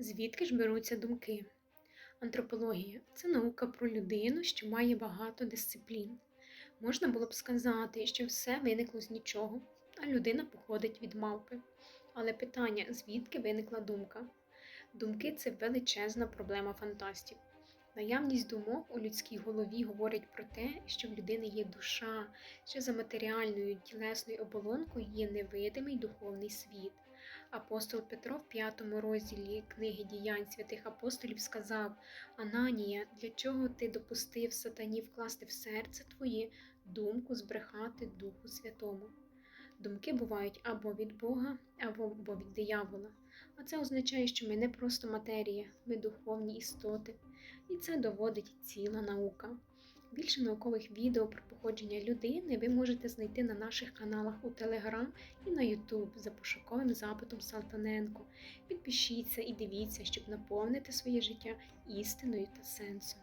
Звідки ж беруться думки? Антропологія це наука про людину, що має багато дисциплін. Можна було б сказати, що все виникло з нічого, а людина походить від мавпи. Але питання, звідки виникла думка? Думки це величезна проблема фантастів. Наявність думок у людській голові говорить про те, що в людини є душа, що за матеріальною тілесною оболонкою є невидимий духовний світ. Апостол Петро в п'ятому розділі книги діянь святих апостолів сказав: Ананія, для чого ти допустив сатані вкласти в серце твоє думку збрехати Духу Святому? Думки бувають або від Бога, або від диявола. А це означає, що ми не просто матерія, ми духовні істоти, і це доводить ціла наука. Більше наукових відео про походження людини ви можете знайти на наших каналах у Telegram і на YouTube за пошуковим запитом Салтаненко. Підпишіться і дивіться, щоб наповнити своє життя істиною та сенсом.